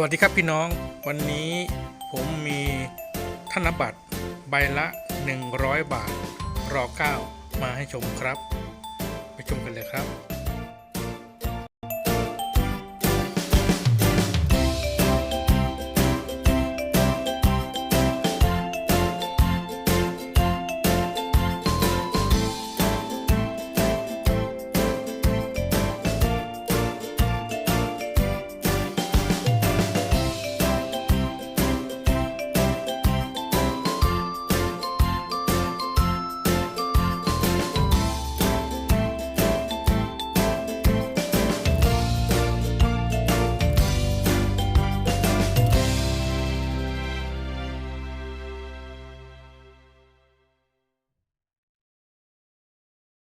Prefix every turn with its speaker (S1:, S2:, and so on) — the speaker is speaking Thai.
S1: สวัสดีครับพี่น้องวันนี้ผมมีธนบัตรใบละ 100 บาทรอเก้ามาให้ชมครับ ไปชมกันเลยครับ